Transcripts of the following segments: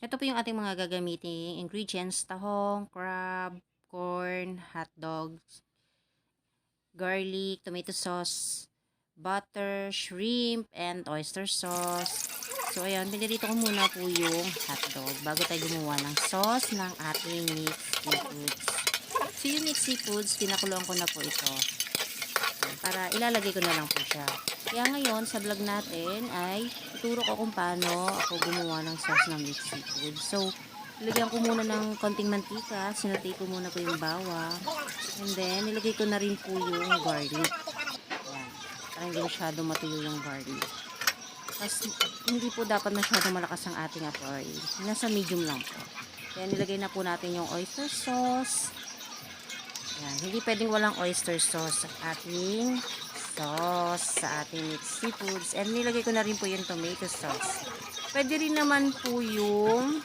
Ito po yung ating mga gagamiting ingredients. Tahong, crab, corn, hot dogs, garlic, tomato sauce, butter, shrimp, and oyster sauce. So, ayan, pinirito ko muna po yung hotdog bago tayo gumawa ng sauce ng ating mixed seafoods. So, yung mixed seafoods, pinakuluan ko na po ito. Para ilalagay ko na lang po siya. Kaya ngayon, sa vlog natin ay ituro ko kung paano ako gumawa ng sauce ng mixed seafood. So, nilagyan ko muna ng konting mantika. Sinatay ko muna po yung bawang. And then, nilagay ko na rin po yung garlic. Ayan. Para hindi masyado matuyo yung garlic. Tapos, hindi po dapat masyado malakas ang ating apoy. Nasa medium lang po. Kaya nilagay na po natin yung oyster sauce. Ayan. Hindi pwedeng walang oyster sauce sa ating sauce sa ating mixed seafoods. And nilagay ko na rin po yung tomato sauce. Pwede rin naman po yung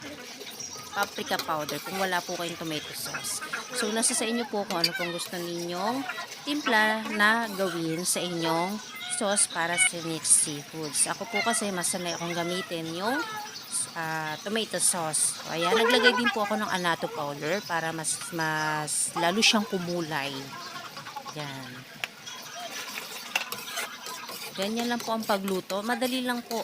paprika powder kung wala po kayong tomato sauce. So, nasa sa inyo po kung ano pong gusto ninyong timpla na gawin sa inyong sauce para sa mixed seafoods. Ako po kasi mas sanay akong gamitin yung ah, tomato sauce. So, ayan, naglagay din po ako ng anato powder para mas, mas lalo siyang kumulay. Yan. Ganyan lang po ang pagluto. Madali lang po.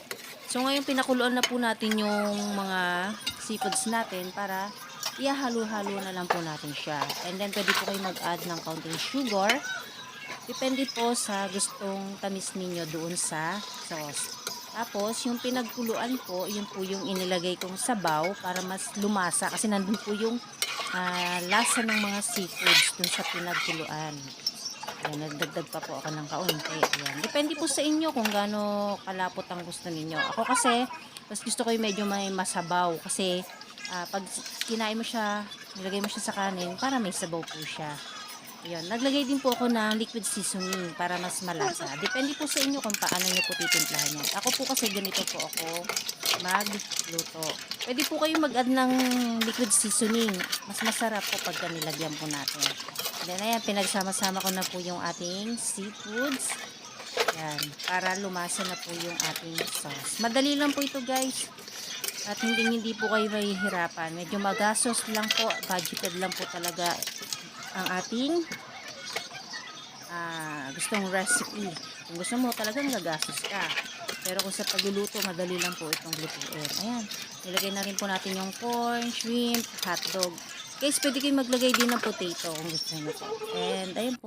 So ngayon pinakuluan na po natin yung mga seafoods natin para ihalo-halo na lang po natin siya. And then pwede po kayo mag-add ng kaunting sugar. Depende po sa gustong tamis ninyo doon sa sauce. Tapos yung pinagkuluan po, yun po yung inilagay kong sabaw para mas lumasa kasi nandun po yung ah, lasa ng mga seafoods dun sa pinagkuluan. Ayan, nagdagdag pa po ako ng kaunti. Ayan. Depende po sa inyo kung gaano kalapot ang gusto ninyo. Ako kasi, mas gusto ko yung medyo may masabaw. Kasi, ah, pag kinain mo siya, nilagay mo siya sa kanin, para may sabaw po siya. Ayan. Naglagay din po ako ng liquid seasoning para mas malasa. Depende po sa inyo kung paano nyo po titimplahan yan. Ako po kasi ganito po ako magluto. Pwede po kayong mag-add ng liquid seasoning. Mas masarap po pagka nilagyan po natin. Then, ayan, pinagsama-sama ko na po yung ating seafoods. Yan, para lumasa na po yung ating sauce. Madali lang po ito, guys. At hindi hindi po kayo mahihirapan. Medyo magastos lang po, budgeted lang po talaga ang ating ah, gustong recipe. Kung gusto mo talagang gagastos ka. Pero kung sa pagluluto, madali lang po itong lutuin. Ayan, nilagay na rin po natin yung corn, shrimp, hotdog. Guys, pwede kayong maglagay din ng potato kung gusto nyo. And ayun po.